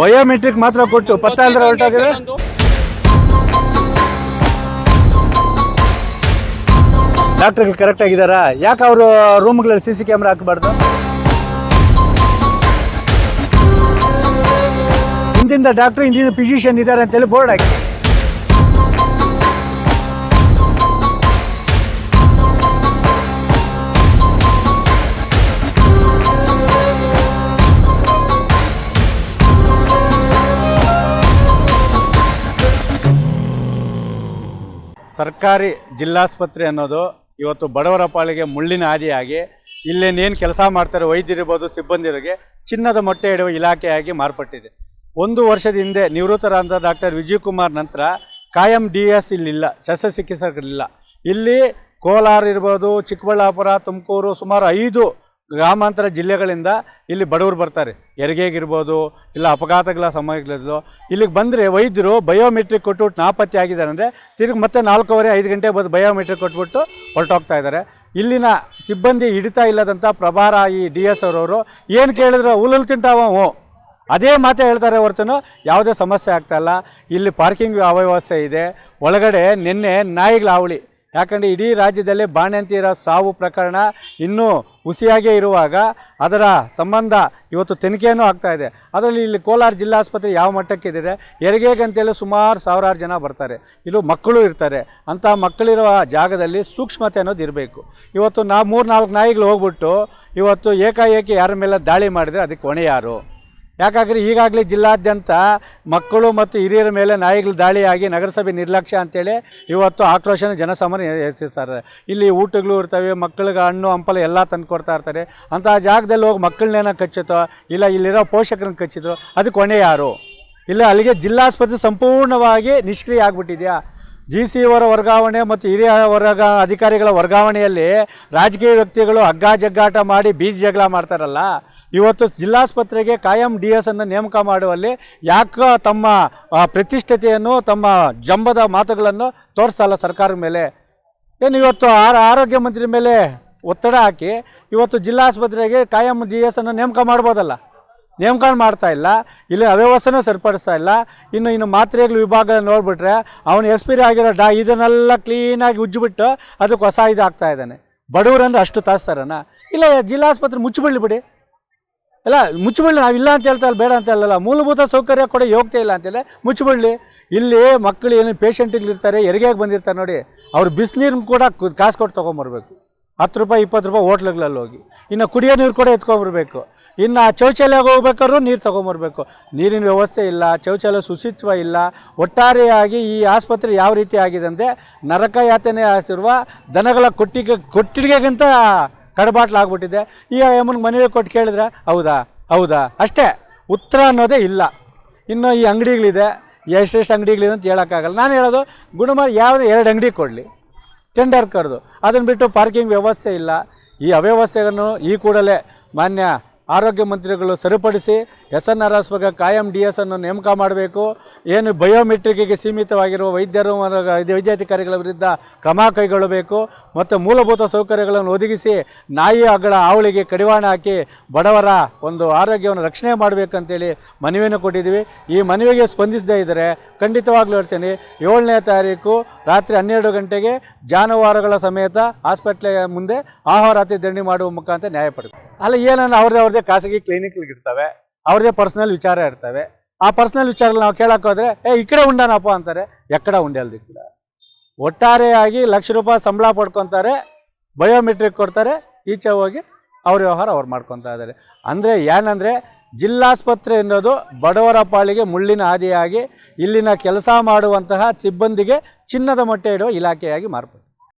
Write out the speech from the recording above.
Biometric ಮಾತ್ರ ಕೊಟ್ಟು ಪತ್ತೆ ಅಂದ್ರೆ ಹೊರಟಾಗಿದ್ರೆ? ಡಾಕ್ಟರ್ಗಳು ಕರೆಕ್ಟ್ ಆಗಿದಾರಾ? ಯಾಕೆ ಅವರು ರೂಮ್ಗಳಲ್ಲಿ ಸಿ ಸಿ ಕ್ಯಾಮ್ರಾ ಹಾಕಬಾರ್ದು? ಹಿಂದಿಂದ ಡಾಕ್ಟರ್ ಇಂದಿನ ಫಿಸಿಷಿಯನ್ ಇದ್ದಾರೆ ಅಂತೇಳಿ ಬೋರ್ಡ್ ಹಾಕಿ. ಸರ್ಕಾರಿ ಜಿಲ್ಲಾಸ್ಪತ್ರೆ ಅನ್ನೋದು ಇವತ್ತು ಬಡವರ ಪಾಳಿಗೆ ಮುಳ್ಳಿನ ಹಾದಿಯಾಗಿ, ಇಲ್ಲೇನೇನು ಕೆಲಸ ಮಾಡ್ತಾರೆ ವೈದ್ಯರಿರ್ಬೋದು ಸಿಬ್ಬಂದಿರಿಗೆ ಚಿನ್ನದ ಮೊಟ್ಟೆ ಇಡುವ ಇಲಾಖೆಯಾಗಿ ಮಾರ್ಪಟ್ಟಿದೆ. ಒಂದು ವರ್ಷದ ಹಿಂದೆ ನಿವೃತ್ತರಾದ ಡಾಕ್ಟರ್ ವಿಜಯ್ ಕುಮಾರ್ ನಂತರ ಕಾಯಂ ಡಿ ಎಸ್ ಇಲ್ಲಿಲ್ಲ, ಶಸ್ತ್ರಚಿಕಿತ್ಸಕರಿಲ್ಲ. ಇಲ್ಲಿ ಕೋಲಾರ ಇರ್ಬೋದು, ಚಿಕ್ಕಬಳ್ಳಾಪುರ, ತುಮಕೂರು ಸುಮಾರು ಐದು ಗ್ರಾಮಾಂತರ ಜಿಲ್ಲೆಗಳಿಂದ ಇಲ್ಲಿ ಬಡವರು ಬರ್ತಾರೆ. ಹೆರಿಗೆಗಿರ್ಬೋದು, ಇಲ್ಲ ಅಪಘಾತಗಳ ಸಮಯಗಳಿದ್ದು ಇಲ್ಲಿಗೆ ಬಂದರೆ ವೈದ್ಯರು ಬಯೋಮೆಟ್ರಿಕ್ ಕೊಟ್ಬಿಟ್ಟು ನಾಪತ್ತೆ ಆಗಿದ್ದಾರೆ ಅಂದರೆ ತಿರುಗಿ ಮತ್ತೆ ನಾಲ್ಕೂವರೆ, ಐದು ಗಂಟೆ ಬಂದು ಬಯೋಮೆಟ್ರಿಕ್ ಕೊಟ್ಬಿಟ್ಟು ಹೊರಟೋಗ್ತಾ ಇದ್ದಾರೆ. ಇಲ್ಲಿನ ಸಿಬ್ಬಂದಿ ಹಿಡಿತಾ ಇಲ್ಲದಂಥ ಪ್ರಭಾರ ಈ ಡಿ ಎಸ್ ಅವರವರು ಏನು ಕೇಳಿದ್ರು ತಿಂತಾವ ಹ್ಞೂ. ಅದೇ ಮಾತೇ ಹೇಳ್ತಾರೆ ಹೊರತುನು, ಯಾವುದೇ ಸಮಸ್ಯೆ ಆಗ್ತಾಯಿಲ್ಲ ಇಲ್ಲಿ. ಪಾರ್ಕಿಂಗ್ ಅವ್ಯವಸ್ಥೆ ಇದೆ. ಒಳಗಡೆ ನಿನ್ನೆ ನಾಯಿಗಳ ಹಾವಳಿ. ಯಾಕಂದರೆ ಇಡೀ ರಾಜ್ಯದಲ್ಲಿ ಬಾಣಂತಿಯರ ಸಾವು ಪ್ರಕರಣ ಇನ್ನೂ ಹುಸಿಯಾಗೇ ಇರುವಾಗ ಅದರ ಸಂಬಂಧ ಇವತ್ತು ತನಿಖೆಯೂ ಆಗ್ತಾ ಇದೆ. ಅದರಲ್ಲಿ ಇಲ್ಲಿ ಕೋಲಾರ ಜಿಲ್ಲಾಸ್ಪತ್ರೆ ಯಾವ ಮಟ್ಟಕ್ಕಿದೆ? ಹೆರಿಗೆ ಗಂತೆಯಲ್ಲೂ ಸುಮಾರು ಸಾವಿರಾರು ಜನ ಬರ್ತಾರೆ. ಇಲ್ಲಿ ಮಕ್ಕಳು ಇರ್ತಾರೆ. ಅಂಥ ಮಕ್ಕಳಿರುವ ಜಾಗದಲ್ಲಿ ಸೂಕ್ಷ್ಮತೆ ಅನ್ನೋದು ಇರಬೇಕು. ಇವತ್ತು ನಾವು ಮೂರು ನಾಲ್ಕು ನಾಯಿಗಳು ಹೋಗ್ಬಿಟ್ಟು ಇವತ್ತು ಏಕಾಏಕಿ ಯಾರ ಮೇಲೆ ದಾಳಿ ಮಾಡಿದರೆ ಅದಕ್ಕೆ ಹೊಣೆ ಯಾರು? ಯಾಕಾದ್ರೆ ಈಗಾಗಲೇ ಜಿಲ್ಲಾದ್ಯಂತ ಮಕ್ಕಳು ಮತ್ತು ಹಿರಿಯರ ಮೇಲೆ ನಾಯಿಗಳು ದಾಳಿಯಾಗಿ ನಗರಸಭೆ ನಿರ್ಲಕ್ಷ್ಯ ಅಂತೇಳಿ ಇವತ್ತು ಆಕ್ರೋಶನ ಜನಸಾಮಾನ್ಯ ಎತ್ತಿರ್ತಾರೆ. ಇಲ್ಲಿ ಊಟಗಳು ಇರ್ತವೆ, ಮಕ್ಕಳಿಗೆ ಹಣ್ಣು, ಹಂಪಲು ಎಲ್ಲ ತಂದು ಕೊಡ್ತಾ ಇರ್ತಾರೆ. ಅಂತ ಜಾಗದಲ್ಲಿ ಹೋಗಿ ಮಕ್ಕಳನ್ನೇನೋ ಕಚ್ಚುತ್ತೋ, ಇಲ್ಲ ಇಲ್ಲಿರೋ ಪೋಷಕರನ್ನ ಕಚ್ಚಿದ್ರು ಅದು ಕೊನೆ ಯಾರು? ಇಲ್ಲ ಅಲ್ಲಿಗೆ ಜಿಲ್ಲಾಸ್ಪತ್ರೆ ಸಂಪೂರ್ಣವಾಗಿ ನಿಷ್ಕ್ರಿಯ ಆಗಿಬಿಟ್ಟಿದೆಯಾ? ಜಿ ಸಿ ಅವರ ವರ್ಗಾವಣೆ ಮತ್ತು ಹಿರಿಯ ವರ್ಗ ಅಧಿಕಾರಿಗಳ ವರ್ಗಾವಣೆಯಲ್ಲಿ ರಾಜಕೀಯ ವ್ಯಕ್ತಿಗಳು ಹಗ್ಗ ಜಗ್ಗಾಟ ಮಾಡಿ ಬೀಜ ಜಗಳ ಮಾಡ್ತಾರಲ್ಲ, ಇವತ್ತು ಜಿಲ್ಲಾಸ್ಪತ್ರೆಗೆ ಕಾಯಂ ಡಿ ಎಸ್ ಅನ್ನು ನೇಮಕ ಮಾಡುವಲ್ಲಿ ಯಾಕೆ ತಮ್ಮ ಪ್ರತಿಷ್ಠತೆಯನ್ನು, ತಮ್ಮ ಜಂಬದ ಮಾತುಗಳನ್ನು ತೋರಿಸಲ್ಲ ಸರ್ಕಾರದ ಮೇಲೆ? ಏನು ಇವತ್ತು ಆರ, ಆರೋಗ್ಯ ಮಂತ್ರಿ ಮೇಲೆ ಒತ್ತಡ ಹಾಕಿ ಇವತ್ತು ಜಿಲ್ಲಾಸ್ಪತ್ರೆಗೆ ಕಾಯಂ ಡಿ ಎಸ್ ಅನ್ನು ನೇಮಕ ಮಾಡ್ಬೋದಲ್ಲ? ನೇಮಕ ಮಾಡ್ತಾ ಇಲ್ಲ. ಇಲ್ಲಿ ಅವ್ಯವಸ್ಥೆನೂ ಸರಿಪಡಿಸ್ತಾ ಇಲ್ಲ. ಇನ್ನು ಇನ್ನು ಮಾತ್ರೆಗಳ ವಿಭಾಗ ನೋಡಿಬಿಟ್ರೆ ಅವನು ಎಕ್ಸ್ಪೈರಿ ಆಗಿರೋ ಡಾ ಇದನ್ನೆಲ್ಲ ಕ್ಲೀನಾಗಿ ಉಜ್ಜಿಬಿಟ್ಟು ಅದಕ್ಕೆ ಹೊಸ ಇದು ಆಗ್ತಾ ಇದ್ದಾನೆ. ಬಡವರಂದ್ರೆ ಅಷ್ಟು ತಾಸ್ತಾರನ ಇಲ್ಲ ಜಿಲ್ಲಾಸ್ಪತ್ರೆ ಮುಚ್ಚಿಬಿಡ್ಲಿ ಬಿಡಿ. ಇಲ್ಲ ಮುಚ್ಚಿಬಿಡ್ಲಿ, ನಾವು ಇಲ್ಲ ಅಂತ ಹೇಳ್ತಾ ಬೇಡ ಅಂತ ಹೇಳಲ್ಲ. ಮೂಲಭೂತ ಸೌಕರ್ಯ ಕೂಡ ಯೋಗ್ಯತೆ ಇಲ್ಲ ಅಂತೇಳಿ ಮುಚ್ಚಿಬಿಡ್ಲಿ. ಇಲ್ಲಿ ಮಕ್ಕಳು ಏನು ಪೇಷಂಟ್ಗಳಿರ್ತಾರೆ ಹೆರಿಗೆಗೆ ಬಂದಿರ್ತಾರೆ ನೋಡಿ. ಅವ್ರು ಬಿಸಿನೀರನ್ನ ಕೂಡ ಕಾಸು ಕೊಟ್ಟು ತೊಗೊಂಬರ್ಬೇಕು. ಹತ್ತು ರೂಪಾಯಿ, ಇಪ್ಪತ್ತು ರೂಪಾಯಿ ಹೋಟ್ಲುಗಳಲ್ಲಿ ಹೋಗಿ. ಇನ್ನು ಕುಡಿಯೋ ನೀರು ಕೂಡ ಎತ್ಕೊಂಬರ್ಬೇಕು ಇನ್ನು ಶೌಚಾಲಯಕ್ಕೆ ಹೋಗ್ಬೇಕಾದ್ರೂ ನೀರು ತೊಗೊಂಬರ್ಬೇಕು ನೀರಿನ ವ್ಯವಸ್ಥೆ ಇಲ್ಲ, ಶೌಚಾಲಯ ಶುಚಿತ್ವ ಇಲ್ಲ. ಒಟ್ಟಾರೆಯಾಗಿ ಈ ಆಸ್ಪತ್ರೆ ಯಾವ ರೀತಿ ಆಗಿದೆ ಅಂದರೆ ನರಕ ಯಾತನೆ ಆಗಿರುವ ದನಗಳ ಕೊಟ್ಟಿಗೆ, ಕೊಟ್ಟಿಗೆಗಿಂತ ಕಡಬಾಟ್ಲಾಗ್ಬಿಟ್ಟಿದೆ ಈಗ ಯಮ್ಮನಿಗೆ ಮನವಿ ಕೊಟ್ಟು ಕೇಳಿದ್ರೆ, ಹೌದಾ ಹೌದಾ? ಅಷ್ಟೇ, ಉತ್ತರ ಅನ್ನೋದೇ ಇಲ್ಲ. ಇನ್ನು ಈ ಅಂಗಡಿಗಳಿದೆ. ಎಷ್ಟೆಷ್ಟು ಅಂಗಡಿಗಳಿದೆ ಅಂತ ಹೇಳೋಕ್ಕಾಗಲ್ಲ. ನಾನು ಹೇಳೋದು, ಗುಣಮ ಯಾವುದೇ ಎರಡು ಅಂಗಡಿ ಕೊಡಲಿ. ಟೆಂಡರ್ ಕರೆದು. ಅದನ್ನು ಬಿಟ್ಟು ಪಾರ್ಕಿಂಗ್ ವ್ಯವಸ್ಥೆ ಇಲ್ಲ. ಈ ಅವ್ಯವಸ್ಥೆಯನ್ನು ಈ ಕೂಡಲೇ ಮಾನ್ಯ ಆರೋಗ್ಯ ಮಂತ್ರಿಗಳು ಸರಿಪಡಿಸಿ ಎಸ್ ಎನ್ ಆರ್ ಆಸ್ಪತ್ರೆ ಕಾಯಂ ಡಿ ಎಸ್ ಅನ್ನು ನೇಮಕ ಮಾಡಬೇಕು. ಏನು ಬಯೋಮೆಟ್ರಿಕ್ಗೆ ಸೀಮಿತವಾಗಿರುವ ವೈದ್ಯರು ವೈದ್ಯಾಧಿಕಾರಿಗಳ ವಿರುದ್ಧ ಕ್ರಮ ಕೈಗೊಳ್ಳಬೇಕು. ಮತ್ತು ಮೂಲಭೂತ ಸೌಕರ್ಯಗಳನ್ನು ಒದಗಿಸಿ ನಾಯಿ ಅಗಳ ಹಾವಳಿಗೆ ಕಡಿವಾಣ ಹಾಕಿ ಬಡವರ ಒಂದು ಆರೋಗ್ಯವನ್ನು ರಕ್ಷಣೆ ಮಾಡಬೇಕಂತೇಳಿ ಮನವಿಯನ್ನು ಕೊಟ್ಟಿದ್ದೀವಿ. ಈ ಮನವಿಗೆ ಸ್ಪಂದಿಸದೇ ಇದ್ದರೆ ಖಂಡಿತವಾಗ್ಲೂ ಹೇಳ್ತೀನಿ, ಏಳನೇ ತಾರೀಕು ರಾತ್ರಿ ಹನ್ನೆರಡು ಗಂಟೆಗೆ ಜಾನುವಾರುಗಳ ಸಮೇತ ಆಸ್ಪತ್ರೆಯ ಮುಂದೆ ಆಹಾರಾತಿ ದಂಡಿ ಮಾಡುವ ಮುಖಾಂತರ ನ್ಯಾಯ ಅಲ್ಲ, ಏನಂದ್ರೆ ಅವ್ರದೇ ಅವ್ರದ್ದೇ ಖಾಸಗಿ ಕ್ಲಿನಿಕ್ಗಳಿರ್ತವೆ ಅವ್ರದ್ದೇ ಪರ್ಸನಲ್ ವಿಚಾರ ಇರ್ತವೆ. ಆ ಪರ್ಸನಲ್ ವಿಚಾರ ನಾವು ಕೇಳಕ್ಕೆ ಹೋದ್ರೆ, ಏ, ಈ ಕಡೆ ಉಂಡಾನಪ್ಪ ಅಂತಾರೆ. ಎಕ್ಕಡ ಉಂಡೆ ಅಲ್ದಿ ಕೂಡ. ಒಟ್ಟಾರೆಯಾಗಿ ಲಕ್ಷ ರೂಪಾಯಿ ಸಂಬಳ ಪಡ್ಕೊತಾರೆ ಬಯೋಮೆಟ್ರಿಕ್ ಕೊಡ್ತಾರೆ, ಈಚೆ ಹೋಗಿ ಅವ್ರ ವ್ಯವಹಾರ ಅವ್ರು ಮಾಡ್ಕೊತಾ ಇದ್ದಾರೆ ಅಂದರೆ ಏನಂದರೆ, ಜಿಲ್ಲಾಸ್ಪತ್ರೆ ಎನ್ನೋದು ಬಡವರ ಪಾಳಿಗೆ ಮುಳ್ಳಿನ ಆದಿಯಾಗಿ ಇಲ್ಲಿನ ಕೆಲಸ ಮಾಡುವಂತಹ ಸಿಬ್ಬಂದಿಗೆ ಚಿನ್ನದ ಮೊಟ್ಟೆ ಇಡುವ ಇಲಾಖೆಯಾಗಿ ಮಾರ್ಪಟ್ಟಿದೆ